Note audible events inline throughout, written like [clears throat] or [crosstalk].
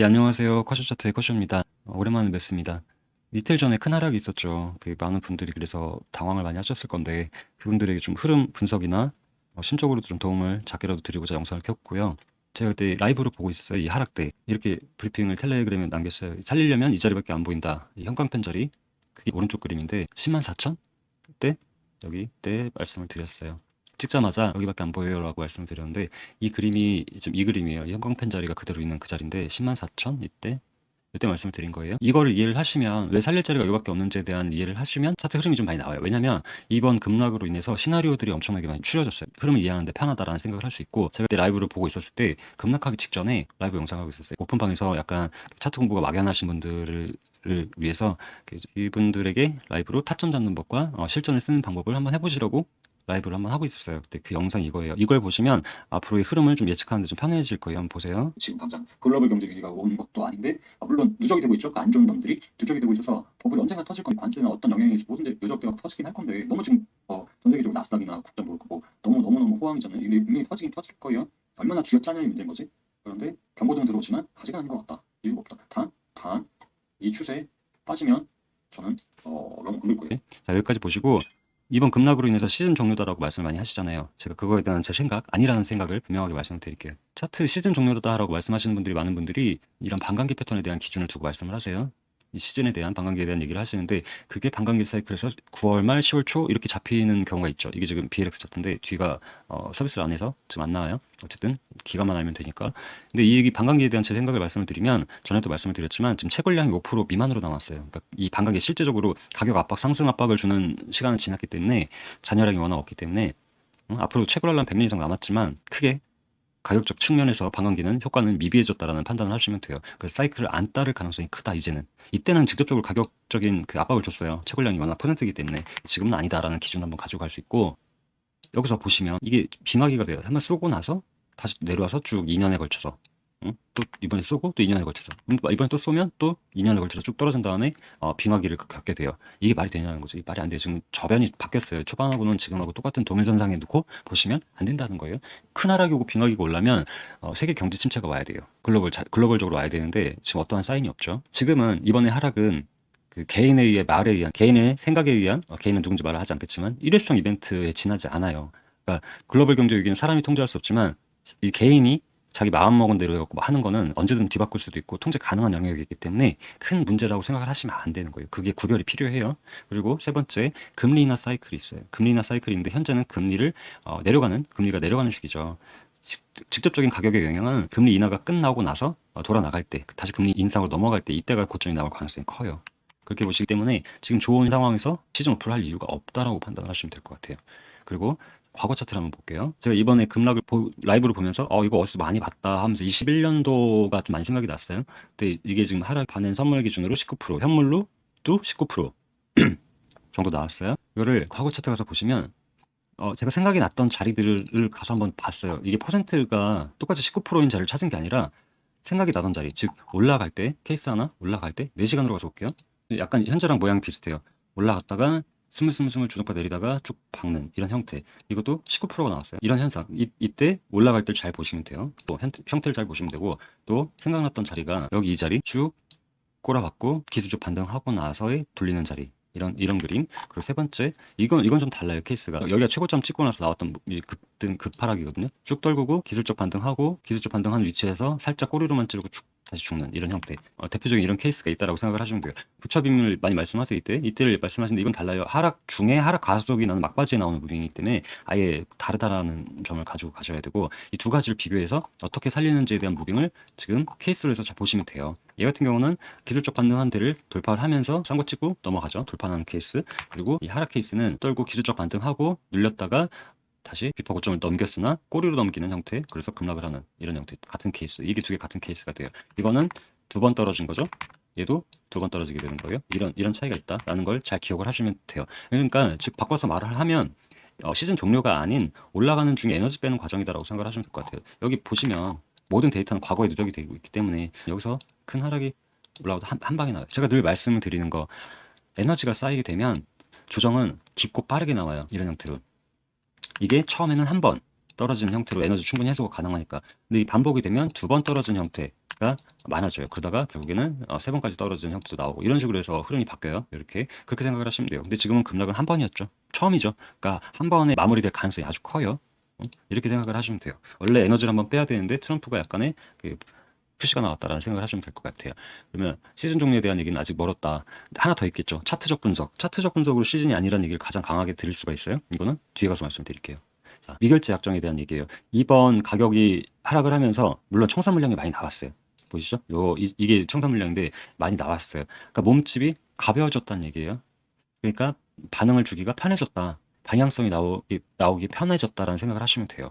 예, 안녕하세요. 커쇼 차트의 커쇼입니다. 어, 오랜만에 뵙습니다. 이틀 전에 큰 하락이 있었죠. 그 많은 분들이 그래서 당황을 많이 하셨을 건데 그분들에게 좀 흐름 분석이나 어, 심적으로도 좀 도움을 작게라도 드리고자 영상을 켰고요. 제가 그때 라이브로 보고 있었어요. 이 하락 때 이렇게 브리핑을 텔레그램에 남겼어요. 살리려면 이 자리밖에 안 보인다. 이 형광펜 자리 그게 오른쪽 그림인데 10만 4천 때 여기 때 말씀을 드렸어요. 찍자마자 여기밖에 안 보여요라고 말씀을 드렸는데 이 그림이 지금 이 그림이에요. 이 형광펜 자리가 그대로 있는 그 자리인데 10만 4천 이때 이때 말씀을 드린 거예요. 이거를 이해를 하시면 왜 살릴 자리가 여기밖에 없는지에 대한 이해를 하시면 차트 흐름이 좀 많이 나와요. 왜냐면 이번 급락으로 인해서 시나리오들이 엄청나게 많이 추려졌어요. 흐름을 이해하는데 편하다라는 생각을 할 수 있고 제가 그때 라이브를 보고 있었을 때 급락하기 직전에 라이브 영상을 하고 있었어요. 오픈방에서 약간 차트 공부가 막연하신 분들을 를 위해서 이분들에게 라이브로 타점 잡는 법과 어, 실전을 쓰는 방법을 한번 해보시려고 라이브를 한번 하고 있었어요. 그때 그 영상 이거예요. 이걸 보시면 앞으로의 흐름을 좀 예측하는데 좀 편해질 거예요. 한번 보세요. 지금 당장 글로벌 경제 위기가 온 것도 아닌데 아, 물론 누적이 되고 있죠. 그 안 좋은 놈들이 누적이 되고 있어서 버블이 언젠가 터질 건데 관세나 어떤 영향이 뭐든지 누적되어 터지긴 할 건데 너무 지금 어, 전 세계적으로 나스닥이나 국정도 그렇고 너무 너무 너무 호황이잖아요. 이게 분명히 터지긴 터질 거예요. 얼마나 쥐어짜냐의 문제인 거지. 그런데 경고등 들어오지만 아직은 아닌 것 같다. 이유가 없다. 단, 단 이 추세에 빠지면 저는 어, 너무 굴릴 거예요. 자 여기까지 보시고 이번 급락으로 인해서 시즌 종료다라고 말씀을 많이 하시잖아요. 제가 그거에 대한 제 생각 아니라는 생각을 분명하게 말씀드릴게요. 차트 시즌 종료다라고 말씀하시는 분들이 많은 분들이 이런 반감기 패턴에 대한 기준을 두고 말씀을 하세요. 이 시즌에 대한 반감기에 대한 얘기를 하시는데 그게 반감기 사이클에서 9월 말 10월 초 이렇게 잡히는 경우가 있죠. 이게 지금 BLX 차트인데 뒤가 어, 서비스를 안 해서 지금 안 나와요. 어쨌든 기가만 알면 되니까. 근데 이 반감기에 대한 제 생각을 말씀을 드리면 전에도 말씀을 드렸지만 지금 채굴량이 5% 미만으로 나왔어요. 그러니까 이 반감기 실제적으로 가격 압박 상승 압박을 주는 시간은 지났기 때문에 잔여량이 워낙 없기 때문에 음, 앞으로 채굴하려면 100년 이상 남았지만 크게 가격적 측면에서 반감기는 효과는 미비해졌다라는 판단을 하시면 돼요. 그래서 사이클을 안 따를 가능성이 크다 이제는. 이때는 직접적으로 가격적인 그 압박을 줬어요. 채굴량이 워낙 퍼센트이기 때문에 지금은 아니다라는 기준 한번 가져갈 수 있고 여기서 보시면 이게 빙하기가 돼요. 한번 쏘고 나서 다시 내려와서 쭉 2년에 걸쳐서 응? 또 이번에 쏘고 또 2년에 걸쳐서 음, 이번에 또 쏘면 또 2년에 걸쳐서 쭉 떨어진 다음에 어, 빙하기를 겪게 돼요. 이게 말이 되냐는 거죠. 이 말이 안 돼요. 지금 저변이 바뀌었어요. 초반하고는 지금하고 똑같은 동일선상에 놓고 보시면 안 된다는 거예요. 큰 하락이 오고 빙하기가 올라면 어, 세계 경제 침체가 와야 돼요. 글로벌 자, 글로벌적으로 와야 되는데 지금 어떠한 사인이 없죠. 지금은 이번에 하락은 그 개인에 의해 말에 의한 개인의 생각에 의한 어, 개인은 누군지 말을 하지 않겠지만 일회성 이벤트에 지나지 않아요. 그러니까 글로벌 경제 위기는 사람이 통제할 수 없지만 이 개인이 자기 마음 먹은 대로 해갖고 뭐 하는 거는 언제든 뒤바꿀 수도 있고 통제 가능한 영역이기 때문에 큰 문제라고 생각을 하시면 안 되는 거예요. 그게 구별이 필요해요. 그리고 세 번째 금리 인하 사이클이 있어요. 금리 인하 사이클인데 현재는 금리를 어, 내려가는 금리가 내려가는 시기죠. 직- 직접적인 가격의 영향은 금리 인하가 끝나고 나서 어, 돌아 나갈 때 다시 금리 인상으로 넘어갈 때 이때가 고점이 나올 가능성이 커요. 그렇게 보시기 때문에 지금 좋은 상황에서 시즌 오프를 할 이유가 없다라고 판단을 하시면 될 것 같아요. 그리고 과거 차트를 한번 볼게요. 제가 이번에 급락을 보- 라이브로 보면서 어 이거 어디서 많이 봤다 하면서 21년도가 좀 많이 생각이 났어요. 근데 이게 지금 하락 반응 선물 기준으로 19% 현물로도 19% [clears throat] 정도 나왔어요. 이거를 과거 차트 가서 보시면 어 제가 생각이 났던 자리들을 가서 한번 봤어요. 이게 퍼센트가 똑같이 19%인 자리를 찾은 게 아니라 생각이 나던 자리, 즉 올라갈 때 케이스 하나 올라갈 때 4시간으로 가서 볼게요. 약간 현재랑 모양이 비슷해요. 올라갔다가 스물스물스물 주독파 내리다가 쭉 박는 이런 형태. 이것도 19%가 나왔어요. 이런 현상. 이, 이때 올라갈 때 잘 보시면 돼요. 또 현, 형태를 잘 보시면 되고 또 생각났던 자리가 여기 이 자리 쭉 꼬라박고 기술적 반등하고 나서의 돌리는 자리. 이런 이런 그림. 그리고 세 번째 이건 이건 좀 달라요 케이스가. 여기가 최고점 찍고 나서 나왔던 이 급등 급하락이거든요. 쭉 떨구고 기술적 반등하고 기술적 반등한 위치에서 살짝 꼬리로만 찌르고 쭉 다시 죽는 이런 형태. 어, 대표적인 이런 케이스가 있다라고 생각을 하시면 돼요. 부처 비밀 많이 말씀하세요 이때. 이때를 말씀하시는데 이건 달라요. 하락 중에 하락 가속이 나는 막바지에 나오는 무빙이기 때문에 아예 다르다라는 점을 가지고 가셔야 되고 이 두 가지를 비교해서 어떻게 살리는지에 대한 무빙을 지금 케이스로 해서 잘 보시면 돼요 얘 같은 경우는 기술적 반등한 데를 돌파를 하면서 쌍고 찍고 넘어가죠. 돌파하는 케이스. 그리고 이 하락 케이스는 떨고 기술적 반등하고 눌렸다가 다시 비파 고점을 넘겼으나 꼬리로 넘기는 형태 그래서 급락을 하는 이런 형태 같은 케이스 이게 두 개 같은 케이스가 돼요. 이거는 두 번 떨어진 거죠? 얘도 두 번 떨어지게 되는 거예요. 이런 이런 차이가 있다라는 걸 잘 기억을 하시면 돼요. 그러니까 즉 바꿔서 말을 하면 어, 시즌 종료가 아닌 올라가는 중에 에너지 빼는 과정이다라고 생각을 하시면 될 것 같아요. 여기 보시면 모든 데이터는 과거에 누적이 되고 있기 때문에 여기서 큰 하락이 올라오도 한, 한 방에 나와요 제가 늘 말씀을 드리는 거 에너지가 쌓이게 되면 조정은 깊고 빠르게 나와요 이런 형태로 이게 처음에는 한 번 떨어지는 형태로 에너지 충분히 해소가 가능하니까 근데 이 반복이 되면 두 번 떨어진 형태 많아져요. 그러다가 결국에는 어, 세 번까지 떨어지는 형태도 나오고 이런 식으로 해서 흐름이 바뀌어요. 이렇게 그렇게 생각을 하시면 돼요. 근데 지금은 급락은 한 번이었죠. 처음이죠. 그러니까 한 번에 마무리될 가능성이 아주 커요. 어? 이렇게 생각을 하시면 돼요. 원래 에너지를 한번 빼야 되는데 트럼프가 약간의 그 푸시가 나왔다라는 생각을 하시면 될 것 같아요. 그러면 시즌 종료에 대한 얘기는 아직 멀었다. 하나 더 있겠죠. 차트적 분석. 차트적 분석으로 시즌이 아니라는 얘기를 가장 강하게 드릴 수가 있어요. 이거는 뒤에 가서 말씀드릴게요. 자, 미결제 약정에 대한 얘기예요. 이번 가격이 하락을 하면서 물론 청산 물량이 많이 나왔어요. 보이시죠? 요 이, 이게 청산 물량인데 많이 나왔어요. 그러니까 몸집이 가벼워졌다는 얘기예요. 그러니까 반응을 주기가 편해졌다. 방향성이 나오기 나오기 편해졌다라는 생각을 하시면 돼요.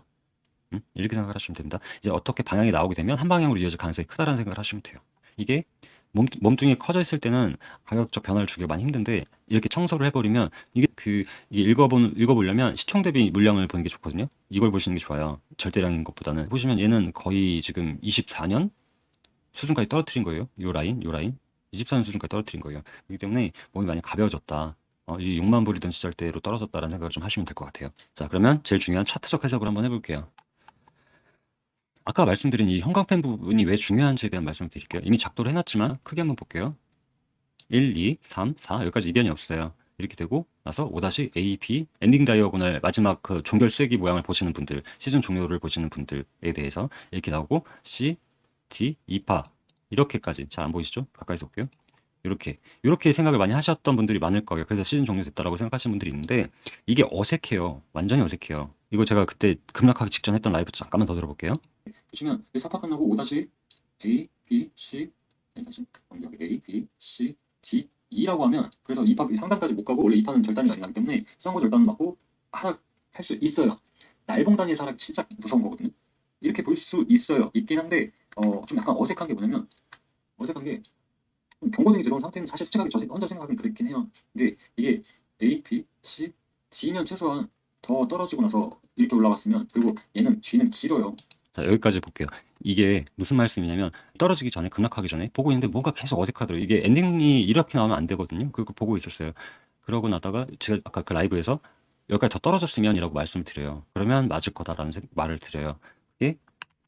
음? 이렇게 생각을 하시면 됩니다. 이제 어떻게 방향이 나오게 되면 한 방향으로 이어질 가능성이 크다라는 생각을 하시면 돼요. 이게 몸, 몸뚱이 커져 있을 때는 가격적 변화를 주기가 많이 힘든데 이렇게 청소를 해버리면 이게 그 이게 읽어보 읽어보려면 시총 대비 물량을 보는 게 좋거든요. 이걸 보시는 게 좋아요. 절대량인 것보다는 보시면 얘는 거의 지금 24년 수준까지 떨어뜨린 거예요. 요 라인, 요 라인 24년 수준까지 떨어뜨린 거예요. 그렇기 때문에 몸이 많이 가벼워졌다. 어, 이 6만 불이던 시절대로 떨어졌다라는 생각을 좀 하시면 될 것 같아요. 자, 그러면 제일 중요한 차트적 해석을 한번 해볼게요. 아까 말씀드린 이 형광펜 부분이 왜 중요한지에 대한 말씀을 드릴게요. 이미 작도를 해놨지만 크게 한번 볼게요. 1, 2, 3, 4 여기까지 이변이 없어요. 이렇게 되고 나서 5-A, B 엔딩 다이어고널 마지막 그 종결 쐐기 모양을 보시는 분들 시즌 종료를 보시는 분들에 대해서 이렇게 나오고 C, D, 2파 이렇게까지 잘 안 보이시죠? 가까이서 볼게요. 이렇게 이렇게 생각을 많이 하셨던 분들이 많을 거예요. 그래서 시즌 종료됐다라고 생각하시는 분들이 있는데 이게 어색해요. 완전히 어색해요. 이거 제가 그때 급락하기 직전 했던 라이브 잠깐만 더 들어볼게요. 보시면 이 사파 끝나고 5-A, B, C 아니, 다시 여기 A, B, C, D, E라고 하면 그래서 2파 상단까지 못 가고 원래 2파는 절단이 아니기 때문에 쌍거 절단 맞고 하락 할 수 있어요. 날봉 단위에서 하락 진짜 무서운 거거든요. 이렇게 볼 수 있어요. 있긴 한데 어, 좀 약간 어색한 게 뭐냐면 어색한 게 경고등이 들어온 상태는 사실 솔직하게 저 생- 혼자 생각하긴 그렇긴 해요. 근데 이게 A, B, C, D면 최소한 더 떨어지고 나서 이렇게 올라갔으면 그리고 얘는 G는 길어요. 자, 여기까지 볼게요. 이게 무슨 말씀이냐면 떨어지기 전에 급락하기 전에 보고 있는데 뭔가 계속 어색하더라고요. 이게 엔딩이 이렇게 나오면 안 되거든요. 그거 보고 있었어요. 그러고 나다가 제가 아까 그 라이브에서 여기까지 더 떨어졌으면이라고 말씀을 드려요. 그러면 맞을 거다라는 생- 말을 드려요.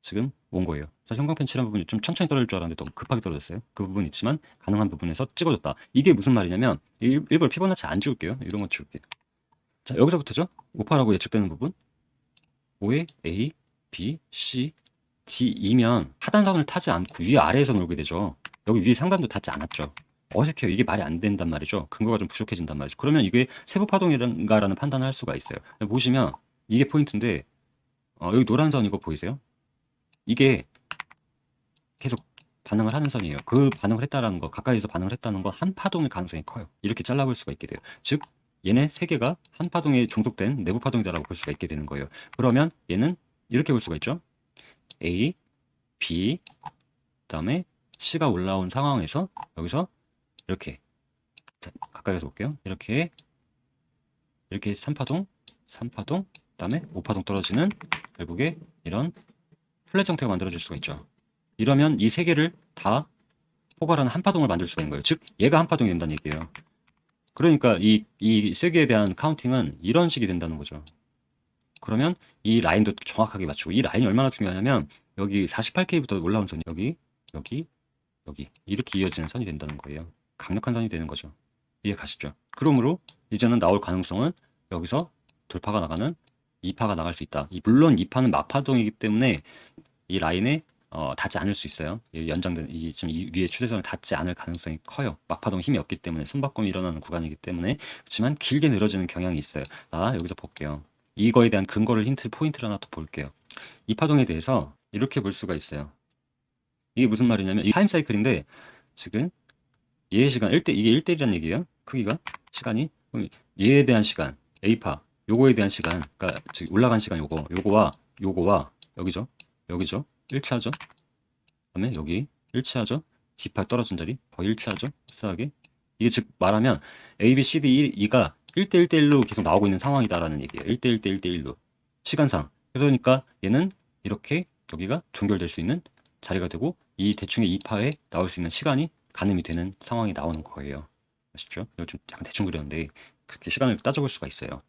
지금 온 거예요. 사실 형광펜 칠한 부분이 좀 천천히 떨어질 줄 알았는데 너무 급하게 떨어졌어요. 그 부분 있지만 가능한 부분에서 찍어줬다. 이게 무슨 말이냐면 일, 일부러 피보나치 안 지울게요. 이런 거 지울게요. 자 여기서부터죠. 오파라고 예측되는 부분 5에 A, B, C, D2면 하단선을 타지 않고 위 아래에서 놀게 되죠. 여기 위에 상단도 닿지 않았죠. 어색해요. 이게 말이 안 된단 말이죠. 근거가 좀 부족해진단 말이죠. 그러면 이게 세부 파동인가라는 판단을 할 수가 있어요. 보시면 이게 포인트인데 어, 여기 노란 선 이거 보이세요? 이게 계속 반응을 하는 선이에요. 그 반응을 했다라는 거, 가까이서 반응을 했다는 거한 파동일 가능성이 커요. 이렇게 잘라볼 수가 있게 돼요. 즉 얘네 세 개가 한 파동에 종속된 내부 파동이다라고 볼 수가 있게 되는 거예요. 그러면 얘는 이렇게 볼 수가 있죠. A, B, 그다음에 C가 올라온 상황에서 여기서 이렇게 자, 가까이서 볼게요. 이렇게 이렇게 3파동, 3파동, 그다음에 5파동 떨어지는 결국에 이런 플랫 형태가 만들어질 수가 있죠. 이러면 이 세 개를 다 포괄하는 한 파동을 만들 수가 있는 거예요. 즉 얘가 한 파동이 된다는 얘기예요. 그러니까 이 이 세 개에 대한 카운팅은 이런 식이 된다는 거죠. 그러면 이 라인도 정확하게 맞추고 이 라인이 얼마나 중요하냐면 여기 48K부터 올라온 선이 여기 여기 여기 이렇게 이어지는 선이 된다는 거예요. 강력한 선이 되는 거죠. 이해 가시죠? 그러므로 이제는 나올 가능성은 여기서 돌파가 나가는 2파가 나갈 수 있다. 이- 물론 2파는 막파동이기 때문에 이 라인에 어, 닿지 않을 수 있어요. 이 연장된 이 지금 이 위에 추대선을 닿지 않을 가능성이 커요. 막파동 힘이 없기 때문에 손바꿈이 일어나는 구간이기 때문에 그렇지만 길게 늘어지는 경향이 있어요. 자 여기서 볼게요. 이거에 대한 근거를 힌트 포인트를 하나 더 볼게요. 이 파동에 대해서 이렇게 볼 수가 있어요. 이게 무슨 말이냐면 이 타임 사이클인데 지금 얘의 시간 1대 이게 1대1이라는 얘기예요. 크기가 시간이 그럼 얘에 대한 시간 A파 요거에 대한 시간 그러니까 지금 올라간 시간 요거 요거와 요거와 여기죠. 여기죠. 1차죠. 그다음에 여기 1차죠. D파 떨어진 자리 거의 1차죠. 흡사하게 이게 즉 말하면 A, B, C, D, E가 1대 1대 1로 계속 나오고 있는 상황이다라는 얘기예요. 1대 1대 1대 1로 시간상 그러니까 얘는 이렇게 여기가 종결될 수 있는 자리가 되고 이 대충의 2파에 나올 수 있는 시간이 가늠이 되는 상황이 나오는 거예요. 아시죠? 이거 좀 약간 대충 그렸는데 그렇게 시간을 따져볼 수가 있어요.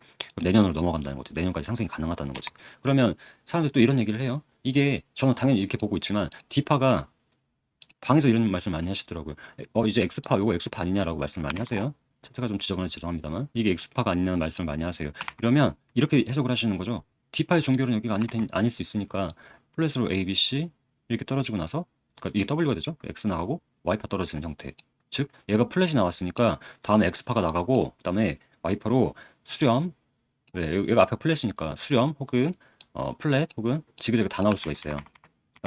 내년으로 넘어간다는 거지. 내년까지 상승이 가능하다는 거지. 그러면 사람들이 또 이런 얘기를 해요. 이게 저는 당연히 이렇게 보고 있지만 D파가 방에서 이런 말씀 많이 하시더라고요. 에, 어 이제 엑스파 요거 엑스파 아니냐라고 말씀 많이 하세요. 차트가 좀 지저분해 서 죄송합니다만 이게 엑스파가 아니냐는 말씀을 많이 하세요. 이러면 이렇게 해석을 하시는 거죠. 디파의 종결은 여기가 아닐 텐 아닐 수 있으니까 플랫으로 A, B, C 이렇게 떨어지고 나서 그러니까 이게 W가 되죠. X 나가고 Y파 떨어지는 형태. 즉 얘가 플랫이 나왔으니까 다음에 X파가 나가고 그다음에 Y파로 수렴 네, 얘- 얘가 앞에 플랫이니까 수렴 혹은 어, 플랫 혹은 지그재그 다 나올 수가 있어요.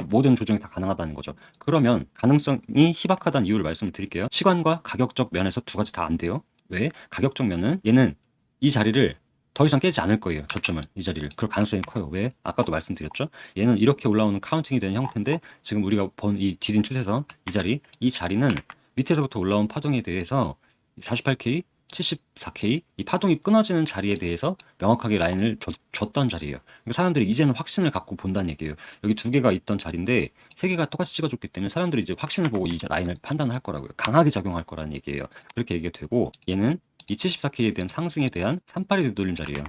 모든 조정이 다 가능하다는 거죠. 그러면 가능성이 희박하다는 이유를 말씀을 드릴게요. 시간과 가격적 면에서 두 가지 다 안 돼요. 왜? 가격적 면은 얘는 이 자리를 더 이상 깨지 않을 거예요. 저점을 이 자리를. 그럴 가능성이 커요. 왜? 아까도 말씀드렸죠. 얘는 이렇게 올라오는 카운팅이 되는 형태인데 지금 우리가 본 이 디딘 추세선 이 자리 이 자리는 밑에서부터 올라온 파동에 대해서 48K 74K 이 파동이 끊어지는 자리에 대해서 명확하게 라인을 줬, 줬던 자리예요. 그러니까 사람들이 이제는 확신을 갖고 본다는 얘기예요. 여기 두 개가 있던 자리인데 세 개가 똑같이 찍어줬기 때문에 사람들이 이제 확신을 보고 이 라인을 판단할 거라고요. 강하게 작용할 거라는 얘기예요. 그렇게 얘기가 되고 얘는 이 74K에 대한 상승에 대한 산발이 되돌림 자리예요.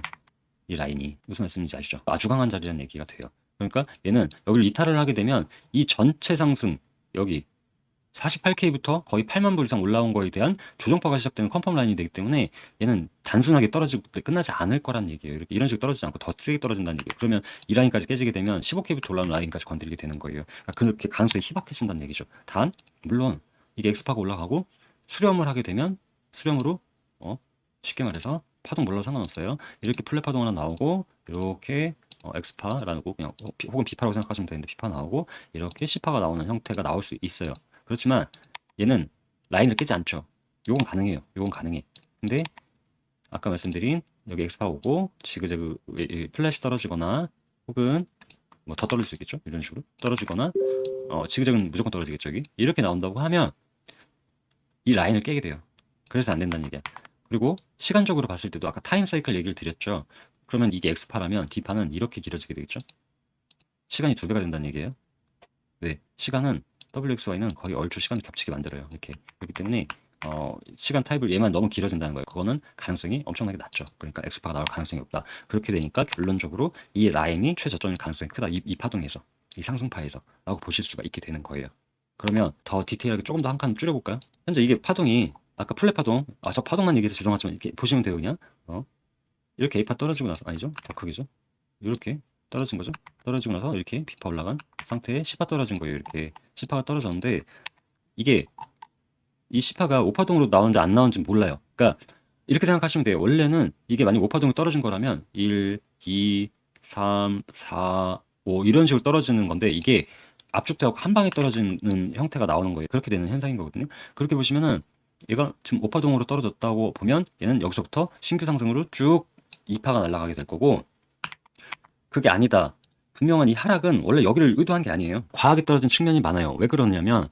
이 라인이 무슨 말씀인지 아시죠? 아주 강한 자리라는 얘기가 돼요. 그러니까 얘는 여기를 이탈을 하게 되면 이 전체 상승 여기 48K부터 거의 8만 불 이상 올라온 거에 대한 조정파가 시작되는 컨펌 라인이 되기 때문에 얘는 단순하게 떨어지고 끝나지 않을 거란 얘기예요. 이렇게 이런 식으로 떨어지지 않고 더 세게 떨어진다는 얘기예요. 그러면 이 라인까지 깨지게 되면 15K부터 올라오는 라인까지 건드리게 되는 거예요. 그러니까 그렇게 가능성이 희박해진다는 얘기죠. 단 물론 이게 엑스파가 올라가고 수렴을 하게 되면 수렴으로 어 쉽게 말해서 파동 몰라도 상관없어요. 이렇게 플랫 파동 하나 나오고 이렇게 어, 엑스파라고 그냥 혹은 비파라고 생각하시면 되는데 비파 나오고 이렇게 C파가 나오는 형태가 나올 수 있어요. 그렇지만 얘는 라인을 깨지 않죠. 요건 가능해요. 요건 가능해. 근데 아까 말씀드린 여기 엑스파 오고 지그재그 플랫이 떨어지거나 혹은 뭐 더 떨어질 수 있겠죠. 이런 식으로 떨어지거나 어 지그재그는 무조건 떨어지겠죠. 여기 이렇게 나온다고 하면 이 라인을 깨게 돼요. 그래서 안 된다는 얘기야. 그리고 시간적으로 봤을 때도 아까 타임 사이클 얘기를 드렸죠. 그러면 이게 X파라면 D파는 이렇게 길어지게 되겠죠. 시간이 두 배가 된다는 얘기예요. 왜? 시간은 WXY는 거의 얼추 시간을 겹치게 만들어요. 이렇게. 그렇기 때문에 어, 시간 타입을 얘만 너무 길어진다는 거예요. 그거는 가능성이 엄청나게 낮죠. 그러니까 X파가 나올 가능성이 없다. 그렇게 되니까 결론적으로 이 라인이 최저점일 가능성이 크다. 이, 이 파동에서, 이 상승파에서 라고 보실 수가 있게 되는 거예요. 그러면 더 디테일하게 조금 더 한 칸 줄여볼까요? 현재 이게 파동이 아까 플랫 파동, 아 저 파동만 얘기해서 죄송하지만 이렇게 보시면 돼요 그냥. 어. 이렇게 A파 떨어지고 나서 아니죠? 더 크게죠? 이렇게 떨어진 거죠? 떨어지고 나서 이렇게 B파 올라간 상태에 C파 떨어진 거예요. 이렇게 C파가 떨어졌는데 이게 이 C파가 5파동으로 나오는지 안 나오는지 몰라요. 그러니까 이렇게 생각하시면 돼요. 원래는 이게 만약 5파동이 떨어진 거라면 1, 2, 3, 4, 5 이런 식으로 떨어지는 건데 이게 압축되고 한 방에 떨어지는 형태가 나오는 거예요. 그렇게 되는 현상인 거거든요. 그렇게 보시면은 얘가 지금 5파동으로 떨어졌다고 보면 얘는 여기서부터 신규 상승으로 쭉 2파가 날아가게 될 거고 그게 아니다. 분명한 이 하락은 원래 여기를 의도한 게 아니에요. 과하게 떨어진 측면이 많아요. 왜 그러냐면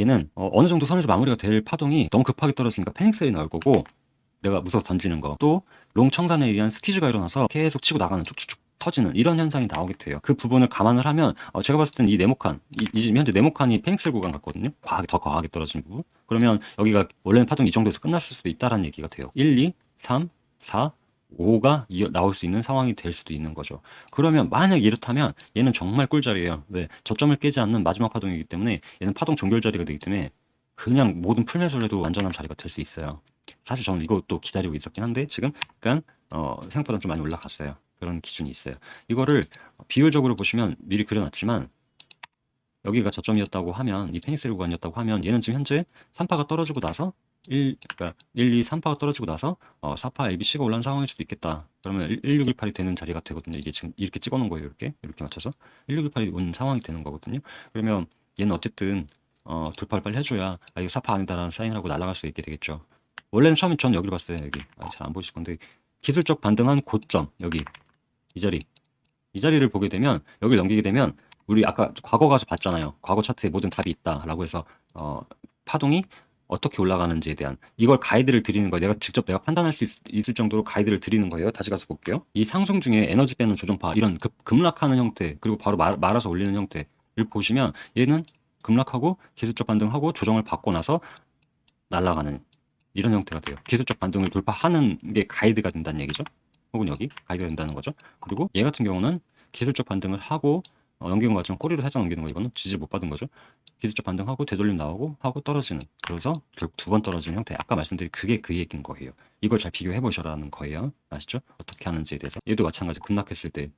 얘는 어, 느 정도 선에서 마무리가 될 파동이 너무 급하게 떨어지니까 패닉셀이 나올 거고 내가 무서워 던지는 거 또 롱 청산에 의한 스퀴즈가 일어나서 계속 치고 나가는 쭉쭉쭉 터지는 이런 현상이 나오게 돼요. 그 부분을 감안을 하면 어, 제가 봤을 때는 이 네모칸 이, 이 지금 현재 네모칸이 패닉셀 구간 같거든요. 과하게 더 과하게 떨어진 부분. 그러면 여기가 원래는 파동 이 정도에서 끝났을 수도 있다라는 얘기가 돼요. 1, 2, 3, 4, 5가 이어, 나올 수 있는 상황이 될 수도 있는 거죠. 그러면 만약 이렇다면 얘는 정말 꿀자리예요. 왜? 저점을 깨지 않는 마지막 파동이기 때문에 얘는 파동 종결 자리가 되기 때문에 그냥 모든 풀매수를 해도 안전한 자리가 될 수 있어요. 사실 저는 이것도 기다리고 있었긴 한데 지금 약간 어, 생각보다 좀 많이 올라갔어요. 그런 기준이 있어요. 이거를 비율적으로 보시면 미리 그려놨지만 여기가 저점이었다고 하면 이 페닉스 구간이었다고 하면 얘는 지금 현재 3파가 떨어지고 나서 1, 그러니까 1, 2, 3파가 떨어지고 나서 어, 4파 ABC가 올라온 상황일 수도 있겠다. 그러면 1618이 되는 자리가 되거든요. 이게 지금 이렇게 찍어 놓은 거예요. 이렇게 이렇게 맞춰서 1618이 온 상황이 되는 거거든요. 그러면 얘는 어쨌든 어, 돌파를 빨리 해줘야 아, 이거 4파 아니다라는 사인하고 날아갈 수 있게 되겠죠. 원래는 처음에 전 여기를 봤어요. 여기 아, 잘 안 보이실 건데 기술적 반등한 고점 여기 이 자리 이 자리를 보게 되면 여기를 넘기게 되면 우리 아까 과거 가서 봤잖아요. 과거 차트에 모든 답이 있다라고 해서 어, 파동이 어떻게 올라가는지에 대한 이걸 가이드를 드리는 거예요. 내가 직접 내가 판단할 수 있, 을 정도로 가이드를 드리는 거예요. 다시 가서 볼게요. 이 상승 중에 에너지 빼는 조정파 이런 급, 급락하는 형태 그리고 바로 말, 말아서 올리는 형태를 보시면 얘는 급락하고 기술적 반등하고 조정을 받고 나서 날아가는 이런 형태가 돼요. 기술적 반등을 돌파하는 게 가이드가 된다는 얘기죠. 혹은 여기 가이드가 된다는 거죠. 그리고 얘 같은 경우는 기술적 반등을 하고 어, 거 같지만 꼬리로 살짝 넘기는 거 이거는 지지 못 받은 거죠. 기술적 반등하고 되돌림 나오고 하고 떨어지는 그래서 결국 두 번 떨어지는 형태 아까 말씀드린 그게 그 얘기인 거예요. 이걸 잘 비교해 보셔라는 거예요. 아시죠? 어떻게 하는지에 대해서 얘도 마찬가지 급락했을 때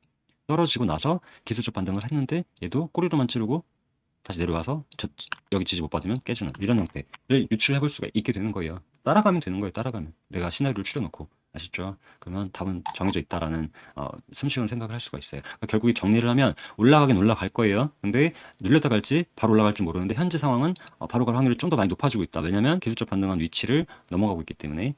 떨어지고 나서 기술적 반등을 했는데 얘도 꼬리로만 찌르고 다시 내려와서 저, 여기 지지 못 받으면 깨지는 이런 형태를 유출해 볼 수가 있게 되는 거예요. 따라가면 되는 거예요. 따라가면 내가 시나리오를 추려놓고 아시죠? 그러면 답은 정해져 있다라는 어, 숨쉬운 생각을 할 수가 있어요. 그러니까 결국에 정리를 하면 올라가긴 올라갈 거예요. 근데 눌렸다 갈지 바로 올라갈지 모르는데 현재 상황은 어, 바로 갈 확률이 좀 더 많이 높아지고 있다. 왜냐하면 기술적 반등한 위치를 넘어가고 있기 때문에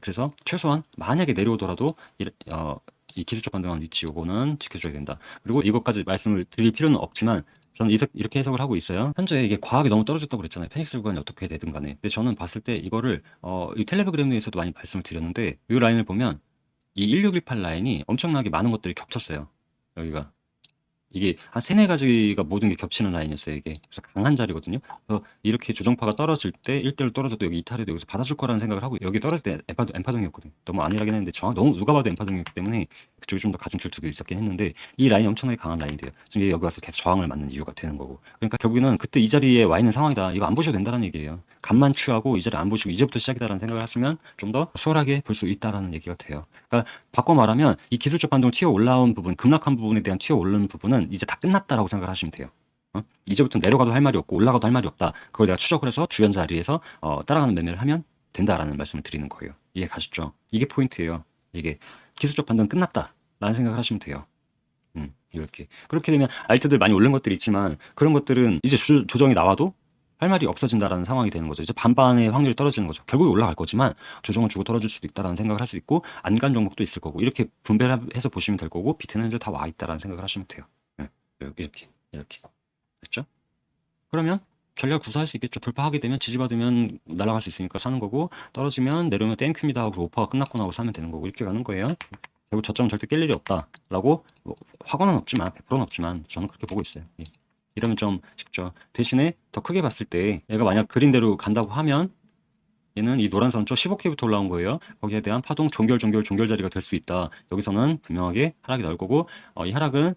그래서 최소한 만약에 내려오더라도 이, 어, 이 기술적 반등한 위치 요거는 지켜줘야 된다. 그리고 이것까지 말씀을 드릴 필요는 없지만 저는 이렇게 해석을 하고 있어요. 현재 이게 과학이 너무 떨어졌다고 그랬잖아요. 페닉스 구간이 어떻게 되든 간에. 근데 저는 봤을 때 이거를 어, 이 텔레그램 내에서도 많이 말씀을 드렸는데 이 라인을 보면 이 1618 라인이 엄청나게 많은 것들이 겹쳤어요. 여기가. 이게 한 세네 가지가 모든 게 겹치는 라인이었어요, 이게. 그래서 강한 자리거든요. 그래서 이렇게 조정파가 떨어질 때 1대1 떨어져도 여기 이탈해도 여기서 받아줄 거라는 생각을 하고 여기 떨어질 때 엠파, 엠파동이었거든요. 너무 안일하긴 했는데 정확 너무 누가 봐도 엠파동이었기 때문에 그쪽이 좀 더 가중출 두개 있었긴 했는데 이 라인이 엄청나게 강한 라인이 돼요. 지금 여기 와서 계속 저항을 맞는 이유가 되는 거고. 그러니까 결국에는 그때 이 자리에 와 있는 상황이다. 이거 안 보셔도 된다는 얘기예요. 간만 취하고 이 자리 안 보시고 이제부터 시작이다라는 생각을 하시면 좀 더 수월하게 볼 수 있다라는 얘기가 돼요. 그러니까 바꿔 말하면 이 기술적 반동을 튀어 올라온 부분, 급락한 부분에 대한 튀어 오르는 부분은 이제 다 끝났다라고 생각을 하시면 돼요. 어? 이제부터 내려가도 할 말이 없고 올라가도 할 말이 없다. 그걸 내가 추적을 해서 주연 자리에서 어, 따라가는 매매를 하면 된다라는 말씀을 드리는 거예요. 이해 가셨죠? 이게 포인트예요. 이게 기술적 반등 끝났다라는 생각을 하시면 돼요. 음, 이렇게 그렇게 되면 알트들 많이 오른 것들이 있지만 그런 것들은 이제 조, 조정이 나와도 할 말이 없어진다라는 상황이 되는 거죠. 이제 반반의 확률이 떨어지는 거죠. 결국에 올라갈 거지만 조정을 주고 떨어질 수도 있다라는 생각을 할 수 있고 안 간 종목도 있을 거고 이렇게 분배해서 보시면 될 거고 비트는 이제 다와 있다라는 생각을 하시면 돼요. 네, 이렇게 이렇게 됐죠? 그러면 전략 구사할 수 있겠죠. 돌파하게 되면 지지받으면 날아갈 수 있으니까 사는 거고 떨어지면 내려오면 땡큐입니다 하고 오퍼가 끝났고 나고 사면 되는 거고 이렇게 가는 거예요. 결국 저점은 절대 깰 일이 없다라고 뭐 확언은 없지만 100%는 없지만 저는 그렇게 보고 있어요. 예. 이러면 좀 쉽죠. 대신에 더 크게 봤을 때 얘가 만약 그린대로 간다고 하면 얘는 이 노란 선초 15K부터 올라온 거예요. 거기에 대한 파동 종결 종결 종결 자리가 될 수 있다. 여기서는 분명하게 하락이 나올 거고 어, 이 하락은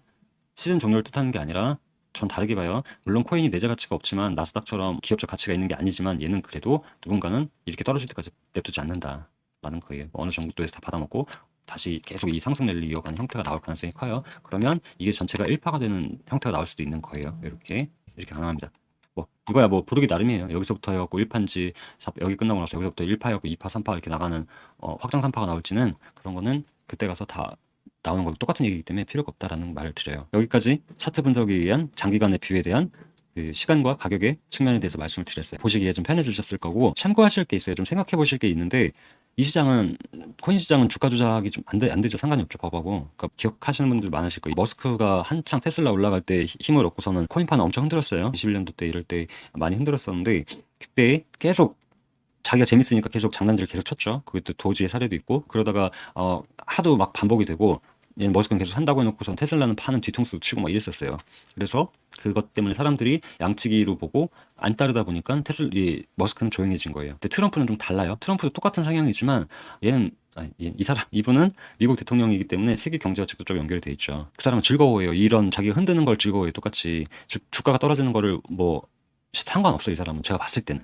시즌 종료를 뜻하는 게 아니라 전 다르게 봐요. 물론 코인이 내재 가치가 없지만 나스닥처럼 기업적 가치가 있는 게 아니지만 얘는 그래도 누군가는 이렇게 떨어질 때까지 냅두지 않는다라는 거예요. 어느 정도에서 다 받아먹고 다시 계속 이 상승 랠리 이어가는 형태가 나올 가능성이 커요. 그러면 이게 전체가 1파가 되는 형태가 나올 수도 있는 거예요. 이렇게 이렇게 가능합니다. 뭐 이거야 뭐 부르기 나름이에요. 여기서부터 해갖고 1파인지 여기 끝나고 나서 여기서부터 1파였고 2파, 3파 이렇게 나가는 어, 확장 3파가 나올지는 그런 거는 그때 가서 다 나오는 거 똑같은 얘기이기 때문에 필요가 없다라는 말을 드려요. 여기까지 차트 분석에 의한 장기간의 뷰에 대한 그 시간과 가격의 측면에 대해서 말씀을 드렸어요. 보시기에 좀 편해지셨을 거고 참고하실 게 있어요. 좀 생각해 보실 게 있는데 이 시장은 코인 시장은 주가 조작이 좀 안 돼, 안 되죠. 상관이 없죠. 법하고. 그러니까 기억하시는 분들 많으실 거예요. 머스크가 한창 테슬라 올라갈 때 힘을 얻고서는 코인판을 엄청 흔들었어요. 21년도 때 이럴 때 많이 흔들었었는데 그때 계속 자기가 재밌으니까 계속 장난질을 계속 쳤죠. 그것도 도지의 사례도 있고 그러다가 어 하도 막 반복이 되고 얘는 머스크는 계속 산다고 해놓고선 테슬라는 파는 뒤통수도 치고 막 이랬었어요. 그래서 그것 때문에 사람들이 양치기로 보고 안 따르다 보니까 테슬 이 머스크는 조용해진 거예요. 근데 트럼프는 좀 달라요. 트럼프도 똑같은 성향이지만 얘는 아니, 얘- 이 사람 이분은 미국 대통령이기 때문에 세계 경제와 직접적으로 연결이 돼 있죠. 그 사람은 즐거워해요. 이런 자기가 흔드는 걸 즐거워해요. 똑같이 즉 주가가 떨어지는 거를 뭐 상관없어요. 이 사람은 제가 봤을 때는.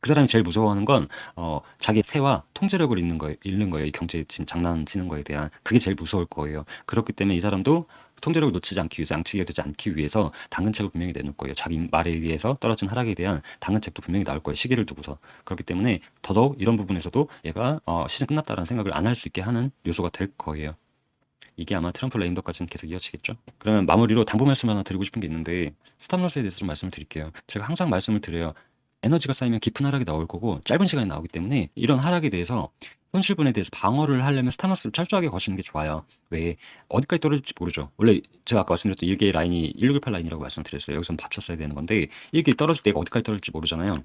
그 사람이 제일 무서워하는 건 어, 자기 세와 통제력을 잃는 거예요. 잃는 거예요. 이 경제 지금 장난치는 거에 대한 그게 제일 무서울 거예요. 그렇기 때문에 이 사람도 통제력을 놓치지 않기 위해서 양치기가 되지 않기 위해서 당근책을 분명히 내놓을 거예요. 자기 말에 의해서 떨어진 하락에 대한 당근책도 분명히 나올 거예요. 시기를 두고서 그렇기 때문에 더더욱 이런 부분에서도 얘가 어, 시즌 끝났다라는 생각을 안 할 수 있게 하는 요소가 될 거예요. 이게 아마 트럼프 레임덕까지는 계속 이어지겠죠. 그러면 마무리로 당부 말씀 하나 드리고 싶은 게 있는데 스탑로스에 대해서 좀 말씀을 드릴게요. 제가 항상 말씀을 드려요. 에너지가 쌓이면 깊은 하락이 나올 거고 짧은 시간에 나오기 때문에 이런 하락에 대해서 손실분에 대해서 방어를 하려면 스타머스를 철저하게 거시는 게 좋아요. 왜 어디까지 떨어질지 모르죠. 원래 제가 아까 말씀드렸던 1개 라인이 1618 라인이라고 말씀드렸어요. 여기서 받쳤어야 되는 건데 이게 떨어질 때가 어디까지 떨어질지 모르잖아요.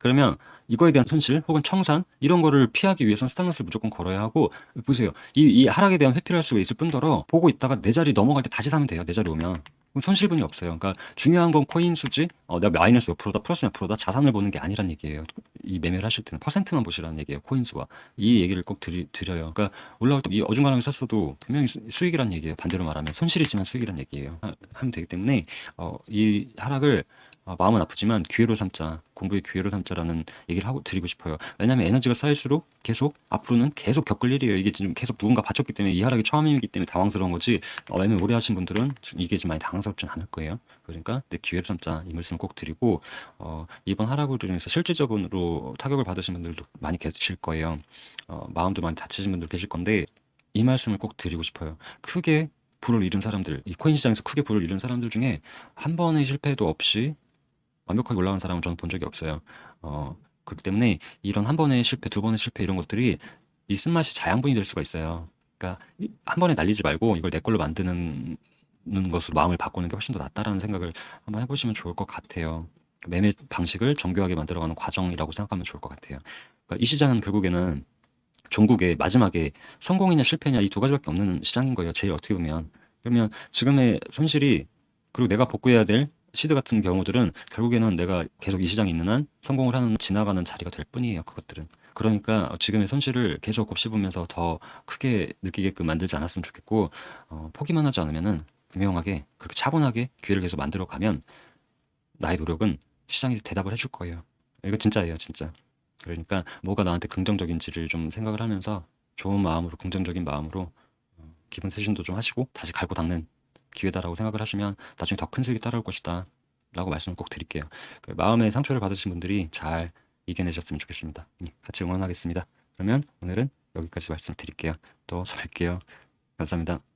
그러면 이거에 대한 손실 혹은 청산 이런 거를 피하기 위해서는 스타머스를 무조건 걸어야 하고 보세요. 이, 이 하락에 대한 회피를 할 수가 있을 뿐더러 보고 있다가 내 자리 넘어갈 때 다시 사면 돼요. 내 자리 오면. 손실분이 없어요. 그러니까 중요한 건 코인 수지, 어, 내가 마이너스 몇 프로다, 플러스 몇 프로다, 자산을 보는 게 아니란 얘기예요. 이 매매를 하실 때는 퍼센트만 보시라는 얘기예요. 코인 수와. 이 얘기를 꼭 드리, 드려요. 그러니까 올라올 때 이 어중간하게 샀어도 분명히 수, 수익이란 얘기예요. 반대로 말하면 손실이지만 수익이란 얘기예요. 하, 하면 되기 때문에 어, 이 하락을 어, 마음은 아프지만 기회로 삼자, 공부의 기회로 삼자라는 얘기를 하고 드리고 싶어요. 왜냐하면 에너지가 쌓일수록 계속 앞으로는 계속 겪을 일이에요. 이게 지금 계속 누군가 바쳤기 때문에 이 하락이 처음이기 때문에 당황스러운 거지. 어, 매매 오래 하신 분들은 이게 좀 많이 당황스럽진 않을 거예요. 그러니까 내 기회로 삼자 이 말씀 꼭 드리고 어, 이번 하락으로 인해서 실질적으로 타격을 받으신 분들도 많이 계실 거예요. 어, 마음도 많이 다치신 분들 계실 건데 이 말씀을 꼭 드리고 싶어요. 크게 불을 잃은 사람들, 이 코인 시장에서 크게 불을 잃은 사람들 중에 한 번의 실패도 없이 완벽하게 올라간 사람은 저는 본 적이 없어요. 어, 그렇기 때문에 이런 한 번의 실패, 두 번의 실패 이런 것들이 이 쓴맛이 자양분이 될 수가 있어요. 그러니까 이- 한 번에 날리지 말고 이걸 내 걸로 만드는 것으로 마음을 바꾸는 게 훨씬 더 낫다라는 생각을 한번 해보시면 좋을 것 같아요. 매매 방식을 정교하게 만들어가는 과정이라고 생각하면 좋을 것 같아요. 그러니까 이 시장은 결국에는 종국의 마지막에 성공이냐 실패냐 이 두 가지밖에 없는 시장인 거예요. 제일 어떻게 보면. 그러면 지금의 손실이 그리고 내가 복구해야 될 시드 같은 경우들은 결국에는 내가 계속 이 시장에 있는 한 성공을 하는 지나가는 자리가 될 뿐이에요. 그것들은. 그러니까 지금의 손실을 계속 곱씹으면서 더 크게 느끼게끔 만들지 않았으면 좋겠고 어, 포기만 하지 않으면은 분명하게 그렇게 차분하게 기회를 계속 만들어 가면 나의 노력은 시장이 대답을 해줄 거예요. 이거 진짜예요, 진짜. 그러니까 뭐가 나한테 긍정적인지를 좀 생각을 하면서 좋은 마음으로 긍정적인 마음으로 어, 기분 세신도 좀 하시고 다시 갈고 닦는 기회다라고 생각을 하시면 나중에 더 큰 수익이 따라올 것이다 라고 말씀을 꼭 드릴게요. 그 마음의 상처를 받으신 분들이 잘 이겨내셨으면 좋겠습니다. 예, 같이 응원하겠습니다. 그러면 오늘은 여기까지 말씀드릴게요. 또 뵐게요. 감사합니다.